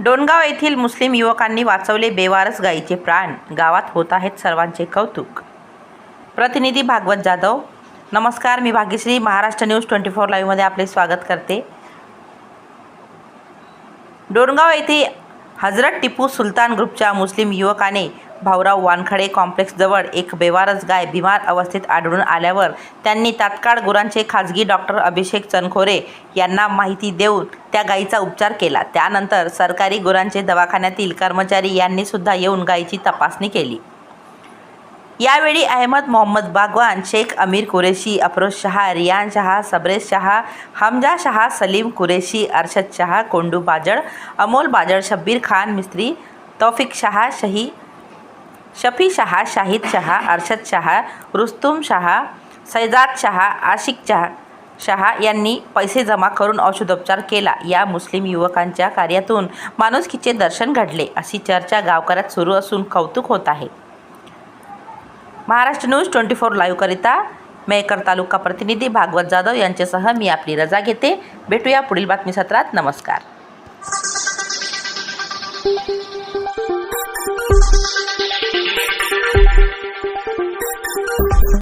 डोणगाव येथील मुस्लिम युवकांनी वाचवले बेवारस गायीचे प्राण. गावात होत आहेत सर्वांचे कौतुक. प्रतिनिधी भागवत जाधव. नमस्कार मी Bhagyashree. Maharashtra news twenty four लाईव्हमध्ये आपले स्वागत करते. डोणगाव येथे हजरत टिपू सुलतान ग्रुपच्या मुस्लिम युवकाने भाऊराव वानखडे कॉम्प्लेक्सजवळ एक बेवारस गाय बिमार अवस्थेत आढळून आल्यावर त्यांनी तात्काळ गुरांचे खाजगी डॉक्टर अभिषेक चनखोरे यांना माहिती देऊन त्या गायीचा उपचार केला. त्यानंतर सरकारी गुरांचे दवाखान्यातील कर्मचारी यांनी सुद्धा येऊन गायीची तपासणी केली. यावेळी अहमद मोहम्मद बागवान शेख अमीर कुरेशी अफरोज शहा रियान शहा सबरेज शहा हमजा शहा सलीम कुरेशी अरशद शहा कोंडू बाजळ अमोल बाजळ शब्बीर खान मिस्त्री तौफिक शहा शही शफी शहा शाहिद शहा अर्शद शहा रुस्तुम शहा सैजाद शहा आशिक शहा शहा यांनी पैसे जमा करून औषधोपचार केला. या मुस्लिम युवकांच्या कार्यातून माणुसकीचे दर्शन घडले. अशी चर्चा गावकऱ्यात सुरू असून कौतुक होत आहे. महाराष्ट्र न्यूज ट्वेंटी फोर लाईव्हकरिता मेकर तालुका प्रतिनिधी भागवत जाधव यांच्यासह मी आपली रजा घेते. भेटूया पुढील बातमी सत्रात नमस्कार.